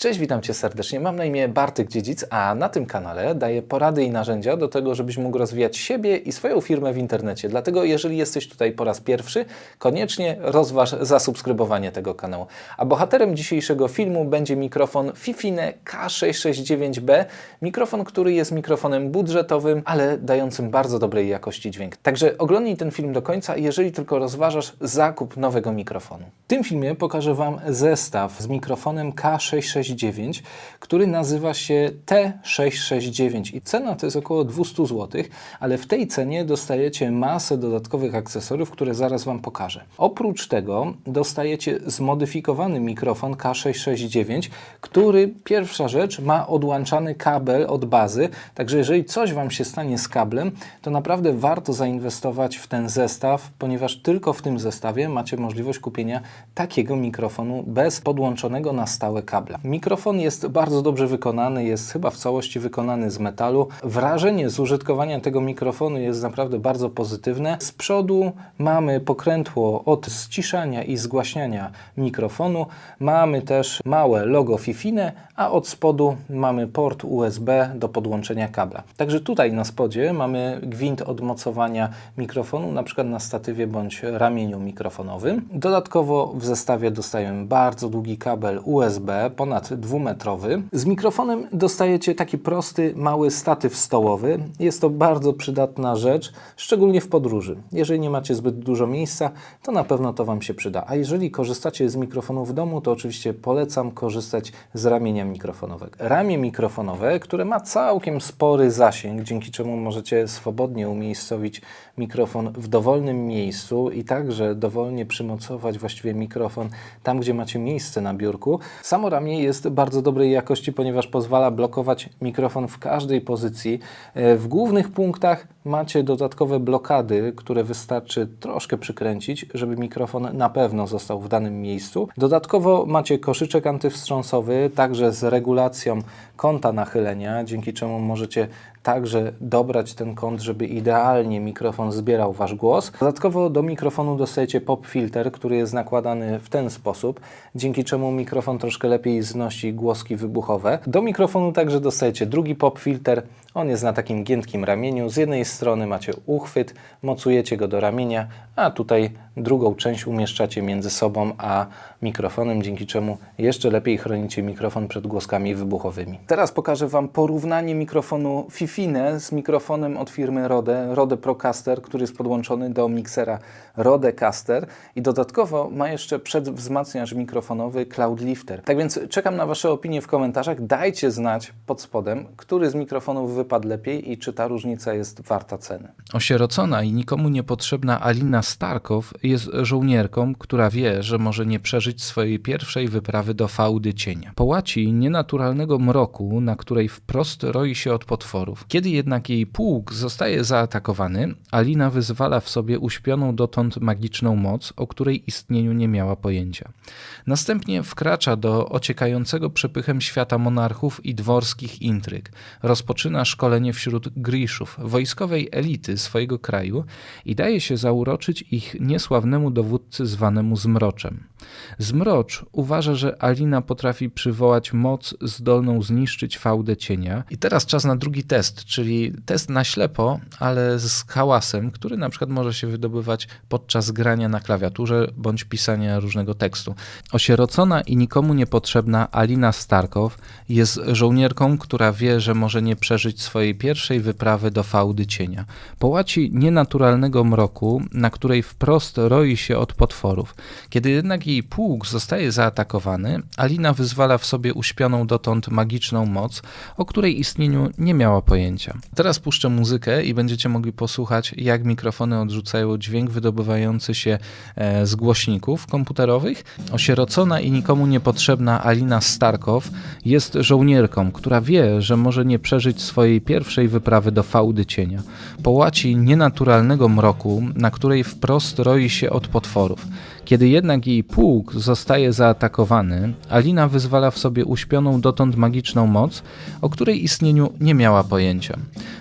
Cześć, witam Cię serdecznie. Mam na imię Bartek Dziedzic, a na tym kanale daję porady i narzędzia do tego, żebyś mógł rozwijać siebie i swoją firmę w internecie. Dlatego, jeżeli jesteś tutaj po raz pierwszy, koniecznie rozważ zasubskrybowanie tego kanału. A bohaterem dzisiejszego filmu będzie mikrofon Fifine K669B. Mikrofon, który jest mikrofonem budżetowym, ale dającym bardzo dobrej jakości dźwięk. Także oglądnij ten film do końca, jeżeli tylko rozważasz zakup nowego mikrofonu. W tym filmie pokażę Wam zestaw z mikrofonem K669 669, który nazywa się T669 i cena to jest około 200 zł, ale w tej cenie dostajecie masę dodatkowych akcesoriów, które zaraz Wam pokażę. Oprócz tego dostajecie zmodyfikowany mikrofon K669, który pierwsza rzecz ma odłączany kabel od bazy, także jeżeli coś Wam się stanie z kablem, to naprawdę warto zainwestować w ten zestaw, ponieważ tylko w tym zestawie macie możliwość kupienia takiego mikrofonu bez podłączonego na stałe kabla. Mikrofon jest bardzo dobrze wykonany, jest chyba w całości wykonany z metalu. Wrażenie z użytkowania tego mikrofonu jest naprawdę bardzo pozytywne. Z przodu mamy pokrętło od ściszania i zgłaśniania mikrofonu. Mamy też małe logo Fifine, a od spodu mamy port USB do podłączenia kabla. Także tutaj na spodzie mamy gwint od mocowania mikrofonu, na przykład na statywie bądź ramieniu mikrofonowym. Dodatkowo w zestawie dostajemy bardzo długi kabel USB, ponad dwumetrowy. Z mikrofonem dostajecie taki prosty, mały statyw stołowy. Jest to bardzo przydatna rzecz, szczególnie w podróży. Jeżeli nie macie zbyt dużo miejsca, to na pewno to Wam się przyda. A jeżeli korzystacie z mikrofonu w domu, to oczywiście polecam korzystać z ramienia mikrofonowego. Ramię mikrofonowe, które ma całkiem spory zasięg, dzięki czemu możecie swobodnie umiejscowić mikrofon w dowolnym miejscu i także dowolnie przymocować właściwie mikrofon tam, gdzie macie miejsce na biurku. Samo ramię jest jest bardzo dobrej jakości, ponieważ pozwala blokować mikrofon w każdej pozycji. E, w głównych punktach macie dodatkowe blokady, które wystarczy troszkę przykręcić, żeby mikrofon na pewno został w danym miejscu. Dodatkowo macie koszyczek antywstrząsowy, także z regulacją kąta nachylenia, dzięki czemu możecie także dobrać ten kąt, żeby idealnie mikrofon zbierał Wasz głos. Dodatkowo do mikrofonu dostajecie pop filter, który jest nakładany w ten sposób, dzięki czemu mikrofon troszkę lepiej znosi głoski wybuchowe. Do mikrofonu także dostajecie drugi pop filter, on jest na takim giętkim ramieniu. Z jednej strony macie uchwyt, mocujecie go do ramienia, a tutaj drugą część umieszczacie między sobą a mikrofonem, dzięki czemu jeszcze lepiej chronicie mikrofon przed głoskami wybuchowymi. Teraz pokażę Wam porównanie mikrofonu Fifine z mikrofonem od firmy Rode, Rode Procaster, który jest podłączony do miksera Rodecaster i dodatkowo ma jeszcze przedwzmacniacz mikrofonowy Cloud Lifter. Tak więc czekam na Wasze opinie w komentarzach. Dajcie znać pod spodem, który z mikrofonów wypadł lepiej i czy ta różnica jest warta ceny. Osierocona i nikomu niepotrzebna Alina Starkow jest żołnierką, która wie, że może nie przeżyć swojej pierwszej wyprawy do fałdy cienia. Połaci nienaturalnego mroku, na której wprost roi się od potworów. Kiedy jednak jej pułk zostaje zaatakowany, Alina wyzwala w sobie uśpioną dotąd magiczną moc, o której istnieniu nie miała pojęcia. Następnie wkracza do ociekającego przepychem świata monarchów i dworskich intryg. Rozpoczyna szkolenie wśród Griszów, wojskowej elity swojego kraju i daje się zauroczyć ich niesławnemu dowódcy zwanemu Zmroczem. Zmrocz uważa, że Alina potrafi przywołać moc zdolną zniszczyć fałdę cienia. I teraz czas na drugi test, czyli test na ślepo, ale z hałasem, który na przykład może się wydobywać podczas grania na klawiaturze bądź pisania różnego tekstu. Osierocona i nikomu niepotrzebna Alina Starkow jest żołnierką, która wie, że może nie przeżyć swojej pierwszej wyprawy do fałdy cienia. Połaci nienaturalnego mroku, na której wprost roi się od potworów. Kiedy jednak jej pułk zostaje zaatakowany, Alina wyzwala w sobie uśpioną dotąd magiczną moc, o której istnieniu nie miała pojęcia. Teraz puszczę muzykę i będziecie mogli posłuchać, jak mikrofony odrzucają dźwięk wydobywający się e, z głośników komputerowych. Osierocona i nikomu niepotrzebna Alina Starkow jest żołnierką, która wie, że może nie przeżyć swojej pierwszej wyprawy do fałdy cienia. Połaci nienaturalnego mroku, na której wprost roi się od potworów. Kiedy jednak jej pułk pułk zostaje zaatakowany, Alina wyzwala w sobie uśpioną dotąd magiczną moc, o której istnieniu nie miała pojęcia.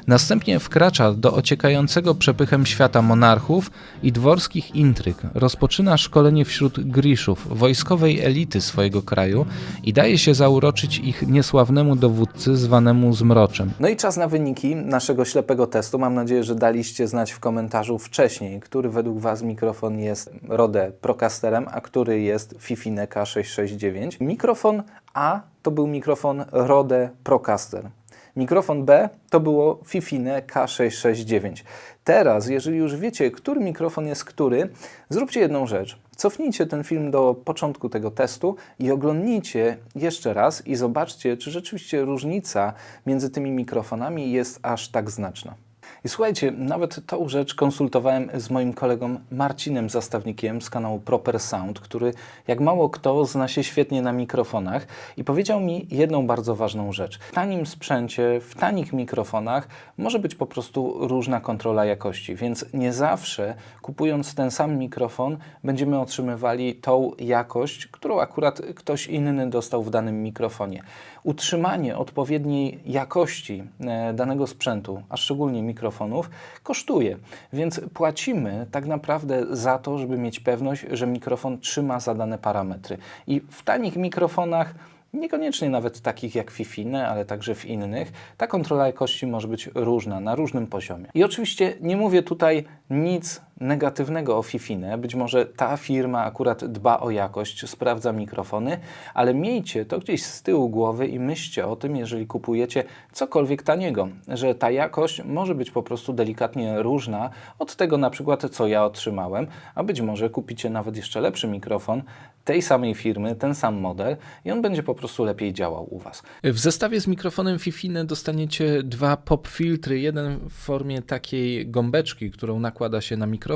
Następnie wkracza do ociekającego przepychem świata monarchów i dworskich intryg, rozpoczyna szkolenie wśród griszów, wojskowej elity swojego kraju i daje się zauroczyć ich niesławnemu dowódcy zwanemu Zmroczem. No i czas na wyniki naszego ślepego testu. Mam nadzieję, że daliście znać w komentarzu wcześniej, który według Was mikrofon jest Rode Procasterem, a który jest Fifine K669. Mikrofon A to był mikrofon Rode Procaster. Mikrofon B to było Fifine K669. Teraz, jeżeli już wiecie, który mikrofon jest który, zróbcie jedną rzecz. Cofnijcie ten film do początku tego testu i oglądnijcie jeszcze raz i zobaczcie, czy rzeczywiście różnica między tymi mikrofonami jest aż tak znaczna. I słuchajcie, nawet tą rzecz konsultowałem z moim kolegą Marcinem Zastawnikiem z kanału Proper Sound, który jak mało kto zna się świetnie na mikrofonach i powiedział mi jedną bardzo ważną rzecz. W tanim sprzęcie, w tanich mikrofonach może być po prostu różna kontrola jakości, więc nie zawsze kupując ten sam mikrofon będziemy otrzymywali tą jakość, którą akurat ktoś inny dostał w danym mikrofonie. Utrzymanie odpowiedniej jakości e, danego sprzętu, a szczególnie mikrofonów, kosztuje, więc płacimy tak naprawdę za to, żeby mieć pewność, że mikrofon trzyma zadane parametry. I w tanich mikrofonach Niekoniecznie nawet takich jak Fifine, ale także w innych, ta kontrola jakości może być różna, na różnym poziomie. I oczywiście nie mówię tutaj nic negatywnego o Fifine. Być może ta firma akurat dba o jakość, sprawdza mikrofony, ale miejcie to gdzieś z tyłu głowy i myślcie o tym, jeżeli kupujecie cokolwiek taniego, że ta jakość może być po prostu delikatnie różna od tego na przykład, co ja otrzymałem, a być może kupicie nawet jeszcze lepszy mikrofon tej samej firmy, ten sam model i on będzie po prostu lepiej działał u Was. W zestawie z mikrofonem Fifine dostaniecie dwa pop filtry, jeden w formie takiej gąbeczki, którą nakłada się na mikrofon,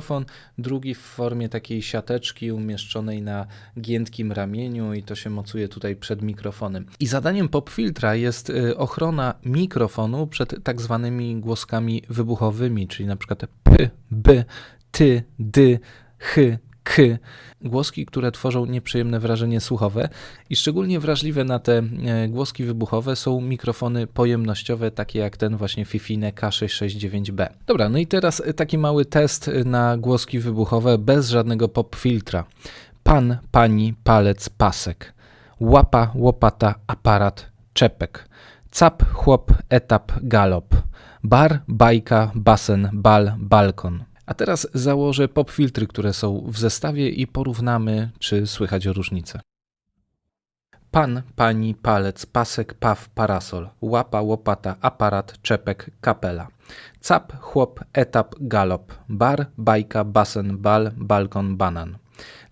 drugi w formie takiej siateczki umieszczonej na giętkim ramieniu i to się mocuje tutaj przed mikrofonem. I zadaniem pop filtra jest y, ochrona mikrofonu przed tak zwanymi głoskami wybuchowymi, czyli na przykład p, b, ty, dy, ch, k, głoski, które tworzą nieprzyjemne wrażenie słuchowe i szczególnie wrażliwe na te e, głoski wybuchowe są mikrofony pojemnościowe, takie jak ten właśnie Fifine K669B. Dobra, no i teraz taki mały test na głoski wybuchowe bez żadnego pop filtra. Pan, pani, palec, pasek. Łapa, łopata, aparat, czepek. Cap, chłop, etap, galop. Bar, bajka, basen, bal, balkon. A teraz założę pop filtry, które są w zestawie i porównamy, czy słychać różnicę. Pan, pani, palec, pasek, paw, parasol, łapa, łopata, aparat, czepek, kapela. Cap, chłop, etap, galop. Bar, bajka, basen, bal, balkon, banan.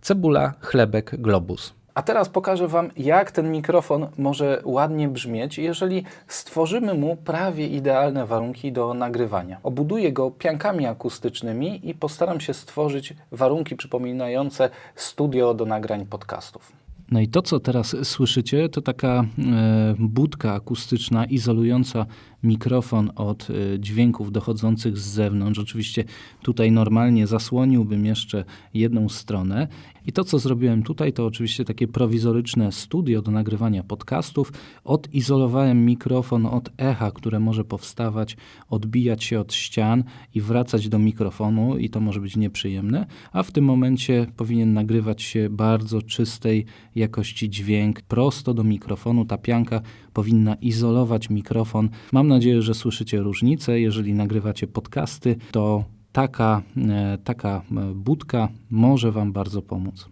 Cebula, chlebek, globus. A teraz pokażę Wam, jak ten mikrofon może ładnie brzmieć, jeżeli stworzymy mu prawie idealne warunki do nagrywania. Obuduję go piankami akustycznymi i postaram się stworzyć warunki przypominające studio do nagrań podcastów. No i to, co teraz słyszycie, to taka e, budka akustyczna izolująca mikrofon od e, dźwięków dochodzących z zewnątrz. Oczywiście tutaj normalnie zasłoniłbym jeszcze jedną stronę. I to, co zrobiłem tutaj, to oczywiście takie prowizoryczne studio do nagrywania podcastów. Odizolowałem mikrofon od echa, które może powstawać, odbijać się od ścian i wracać do mikrofonu, i to może być nieprzyjemne. A w tym momencie powinien nagrywać się bardzo czystej jakości dźwięk prosto do mikrofonu. Ta pianka powinna izolować mikrofon. Mam nadzieję, że słyszycie różnicę. Jeżeli nagrywacie podcasty, to taka, e, taka e, budka może Wam bardzo pomóc.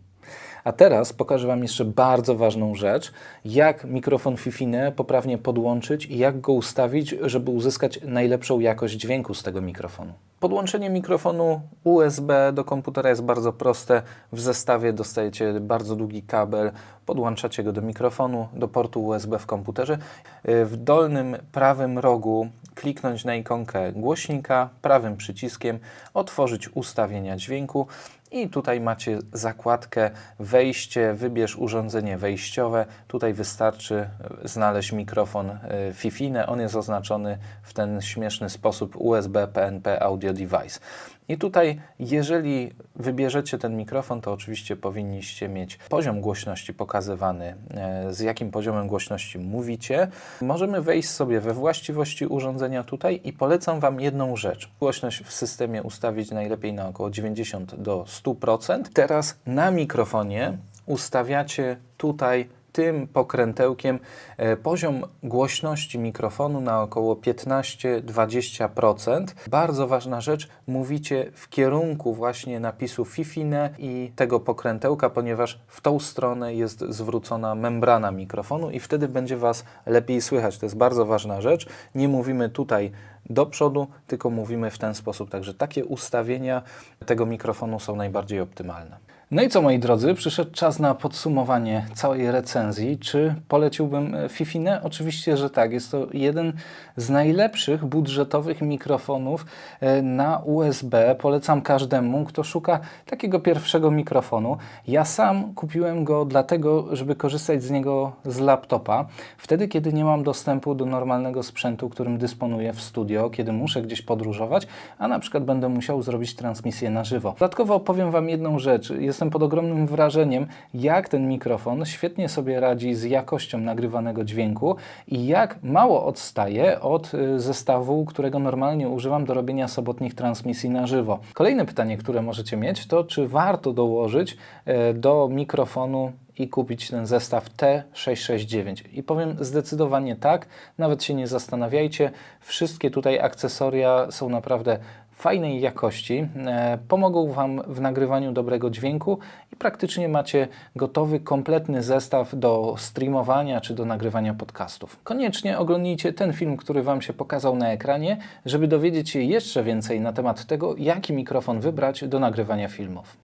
A teraz pokażę Wam jeszcze bardzo ważną rzecz, jak mikrofon Fifine poprawnie podłączyć i jak go ustawić, żeby uzyskać najlepszą jakość dźwięku z tego mikrofonu. Podłączenie mikrofonu USB do komputera jest bardzo proste. W zestawie dostajecie bardzo długi kabel, podłączacie go do mikrofonu, do portu USB w komputerze. W dolnym prawym rogu kliknąć na ikonkę głośnika, prawym przyciskiem otworzyć ustawienia dźwięku I tutaj macie zakładkę wejście, wybierz urządzenie wejściowe. Tutaj wystarczy e, znaleźć mikrofon e, Fifine. On jest oznaczony w ten śmieszny sposób USB PNP Audio Device. I tutaj, jeżeli wybierzecie ten mikrofon, to oczywiście powinniście mieć poziom głośności pokazywany, e, z jakim poziomem głośności mówicie. Możemy wejść sobie we właściwości urządzenia tutaj i polecam Wam jedną rzecz. Głośność w systemie ustawić najlepiej na około 90 do 100%. Teraz na mikrofonie ustawiacie tutaj tym pokrętełkiem e, poziom głośności mikrofonu na około 15-20%. Bardzo ważna rzecz, mówicie w kierunku właśnie napisu Fifine i tego pokrętełka, ponieważ w tą stronę jest zwrócona membrana mikrofonu i wtedy będzie Was lepiej słychać. To jest bardzo ważna rzecz. Nie mówimy tutaj do przodu, tylko mówimy w ten sposób. Także takie ustawienia tego mikrofonu są najbardziej optymalne. No i co moi drodzy, przyszedł czas na podsumowanie całej recenzji. Czy poleciłbym e, Fifine? Oczywiście, że tak. Jest to jeden z najlepszych budżetowych mikrofonów e, na USB. Polecam każdemu, kto szuka takiego pierwszego mikrofonu. Ja sam kupiłem go dlatego, żeby korzystać z niego z laptopa. Wtedy, kiedy nie mam dostępu do normalnego sprzętu, którym dysponuję w studio, kiedy muszę gdzieś podróżować, a na przykład będę musiał zrobić transmisję na żywo. Dodatkowo opowiem Wam jedną rzecz. Jestem pod ogromnym wrażeniem, jak ten mikrofon świetnie sobie radzi z jakością nagrywanego dźwięku i jak mało odstaje od y, zestawu, którego normalnie używam do robienia sobotnich transmisji na żywo. Kolejne pytanie, które możecie mieć, to czy warto dołożyć e, do mikrofonu i kupić ten zestaw T669. I powiem zdecydowanie tak, nawet się nie zastanawiajcie. Wszystkie tutaj akcesoria są naprawdę fajnej jakości, e, pomogą Wam w nagrywaniu dobrego dźwięku i praktycznie macie gotowy, kompletny zestaw do streamowania czy do nagrywania podcastów. Koniecznie oglądnijcie ten film, który Wam się pokazał na ekranie, żeby dowiedzieć się jeszcze więcej na temat tego, jaki mikrofon wybrać do nagrywania filmów.